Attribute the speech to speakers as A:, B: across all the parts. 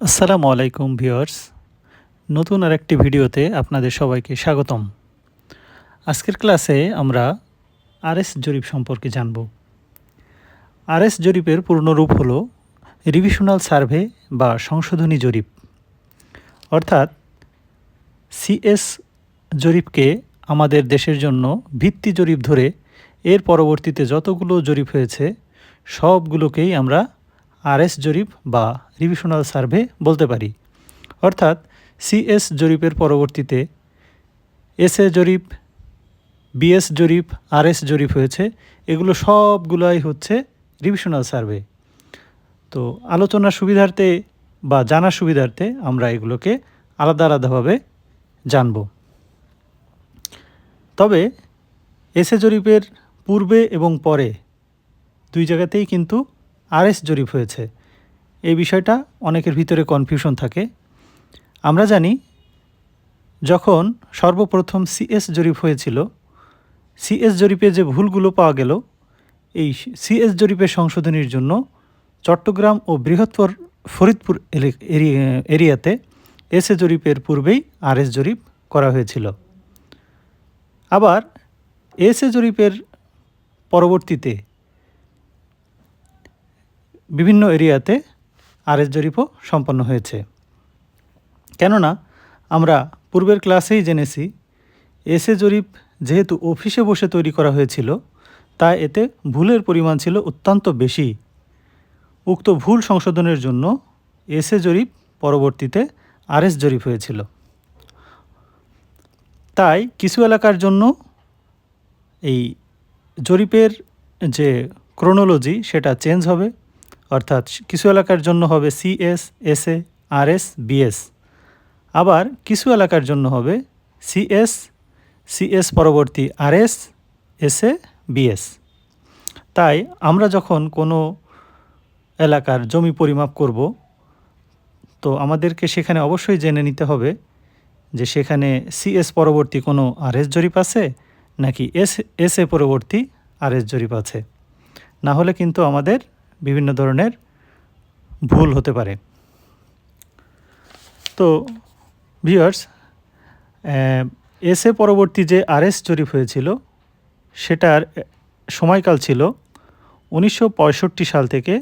A: আসসালামু আলাইকুম ভিউয়ার্স। নতুন আর একটি ভিডিওতে আপনাদের সবাইকে স্বাগতম। আজকের ক্লাসে আমরা আরএস জরিপ সম্পর্কে জানব। আরএস জরিপের পূর্ণরূপ হল রিভিশনাল সার্ভে বা সংশোধনী জরিপ। অর্থাৎ সিএস জরিপকে আমাদের দেশের জন্য ভিত্তি জরিপ ধরে এর পরবর্তীতে যতগুলো জরিপ হয়েছে, সবগুলোকেই আমরা আরএস জরিপ বা রিভিশনাল সার্ভে বলতে পারি। অর্থাৎ সিএস জরিপের পরবর্তীতে এসএ জরিপ, বিএস জরিপ, আরএস জরিপ হয়েছে। এগুলো সবগুলোই হচ্ছে রিভিশনাল সার্ভে। তো আলোচনার সুবিধার্থে বা জানার সুবিধার্থে আমরা এগুলোকে আলাদা আলাদাভাবে জানব। তবে এসএ জরিপের পূর্বে এবং পরে দুই জায়গাতেই কিন্তু আরএস জরিপ হয়েছে। এই বিষয়টা অনেকের ভিতরে কনফিউশন থাকে। আমরা জানি, যখন সর্বপ্রথম সিএস জরিপ হয়েছিল, সিএস জরিপে যে ভুলগুলো পাওয়া গেল, এই সিএস জরিপের সংশোধনীর জন্য চট্টগ্রাম ও বৃহত্তর ফরিদপুর এরিয়াতে এসএ জরিপের পূর্বেই আরএস জরিপ করা হয়েছিল। আবার এসএ জরিপের পরবর্তীতে বিভিন্ন এরিয়াতে আরএস জরিপও সম্পন্ন হয়েছে। কেননা, আমরা পূর্বের ক্লাসেই জেনেছি, এসএ জরিপ যেহেতু অফিসে বসে তৈরি করা হয়েছিল তাই এতে ভুলের পরিমাণ ছিল অত্যন্ত বেশি। উক্ত ভুল সংশোধনের জন্য এসএ জরিপ পরবর্তীতে আরএস জরিপ হয়েছিল। তাই কিছু এলাকার জন্য এই জরিপের যে ক্রোনোলজি সেটা চেঞ্জ হবে। অর্থাৎ কিছু এলাকার জন্য হবে সিএস, এসএ, আরএস, বিএস। আবার কিছু এলাকার জন্য হবে সিএস সিএস পরবর্তী R S RS, SA, BS. তাই আমরা যখন কোনো এলাকার জমি পরিমাপ করব, তো আমাদেরকে সেখানে অবশ্যই জেনে নিতে হবে যে সেখানে সিএস পরবর্তী কোনো আরএস জরিপ আছে, নাকি এস এস এ পরবর্তী আরএস জরিপ আছে। না হলে কিন্তু আমাদের বিভিন্ন ধরনের ভুল হতে পারে। তো ভিউয়ার্স এসএ পরবর্তী যে আরএস জরিপ হয়েছিল, সেটার সময়কাল ছিল উনিশশো পঁয়ষট্টি সাল থেকে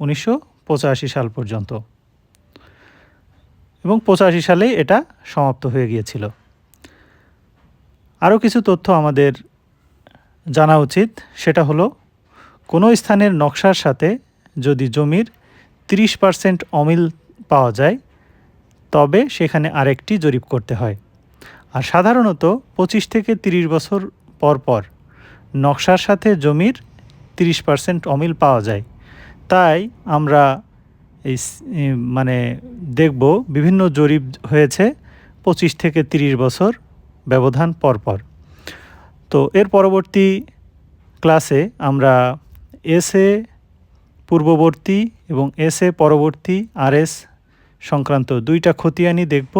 A: উনিশশো পঁচাশি সাল পর্যন্ত। এবং পঁচাশি সালেই এটা সমাপ্ত হয়ে গিয়েছিল। আরও কিছু তথ্য আমাদের জানা উচিত, সেটা হলো কোনো স্থানের নকশার সাথে যদি জমির তিরিশ পার্সেন্ট অমিল পাওয়া যায়, তবে সেখানে আরেকটি জরিপ করতে হয়। আর সাধারণত পঁচিশ থেকে তিরিশ বছর পর পর নকশার সাথে জমির তিরিশ পার্সেন্ট অমিল পাওয়া যায়। তাই আমরা এই মানে দেখব বিভিন্ন জরিপ হয়েছে পঁচিশ থেকে তিরিশ বছর ব্যবধান পর পর। তো এর পরবর্তী ক্লাসে আমরা এসএ পূর্ববর্তী এবং এসএ পরবর্তী আরএস সংক্রান্ত দুইটা খতিয়ানি দেখব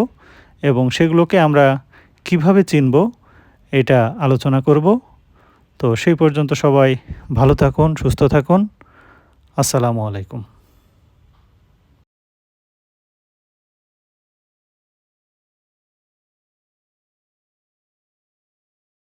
A: এবং সেগুলোকে আমরা কীভাবে চিনব এটা আলোচনা করব। তো সেই পর্যন্ত সবাই ভালো থাকুন, সুস্থ থাকুন। আসসালামু আলাইকুম।